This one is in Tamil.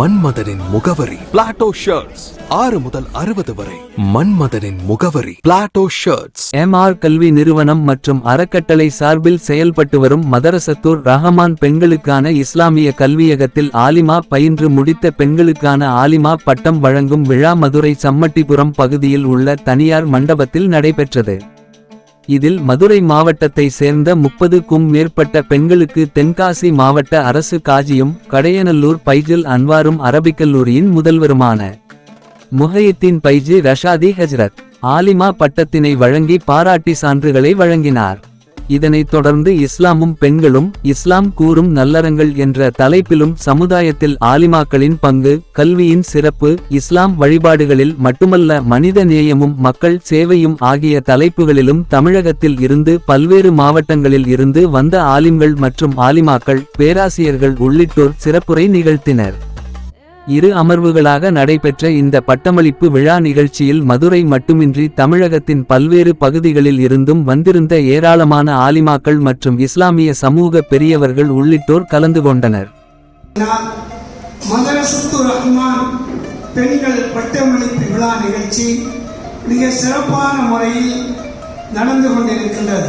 மன்மதனின் முகவரி. பிளாட்டோ ஷர்ட்ஸ் ஆறு முதல் அறுபது வரை. மன்மதனின் முகவரி. பிளாட்டோ ஷர்ட்ஸ் எம்ஆர் கல்வி நிறுவனம் மற்றும் அறக்கட்டளை சார்பில் செயல்பட்டு வரும் மதரசத்தூர் ரஹமான் பெண்களுக்கான இஸ்லாமிய கல்வியகத்தில் ஆலிமா பயின்று முடித்த பெண்களுக்கான ஆலிமா பட்டம் வழங்கும் விழா மதுரை சம்மட்டிபுரம் பகுதியில் உள்ள தனியார் மண்டபத்தில் நடைபெற்றது. இதில் மதுரை மாவட்டத்தை சேர்ந்த முப்பதுக்கும் மேற்பட்ட பெண்களுக்கு தென்காசி மாவட்ட அரசு காஜியும் கடையநல்லூர் பைஜில் அன்வாரும் அரபிக்கல்லூரியின் முதல்வருமான முஹையத்தின் பைஜி ரஷாதி ஹஜ்ரத் ஆலிமா பட்டத்தினை வழங்கி பாராட்டி சான்றுகளை வழங்கினார். இதனைத் தொடர்ந்து இஸ்லாமும் பெண்களும் இஸ்லாம் கூறும் நல்லறங்கள் என்ற தலைப்பிலும் சமுதாயத்தில் ஆலிமாக்களின் பங்கு கல்வியின் சிறப்பு இஸ்லாம் வழிபாடுகளில் மட்டுமல்ல மனித நேயமும் மக்கள் சேவையும் ஆகிய தலைப்புகளிலும் தமிழகத்தில் இருந்து பல்வேறு மாவட்டங்களில் இருந்து வந்த ஆலிம்கள் மற்றும் ஆலிமாக்கள் பேராசிரியர்கள் உள்ளிட்டோர் சிறப்புரை நிகழ்த்தினர். இரு அமர்வுகளாக நடைபெற்ற இந்த பட்டமளிப்பு விழா நிகழ்ச்சியில் மதுரை மட்டுமின்றி தமிழகத்தின் பல்வேறு பகுதிகளில் இருந்தும் வந்திருந்த ஏராளமான ஆலிமாக்கள் மற்றும் இஸ்லாமிய சமூக பெரியவர்கள் உள்ளிட்டோர் கலந்து கொண்டனர். பெண்கள் பட்டமளிப்பு விழா நிகழ்ச்சி மிக சிறப்பான முறையில் நடந்து கொண்டிருக்கின்றது.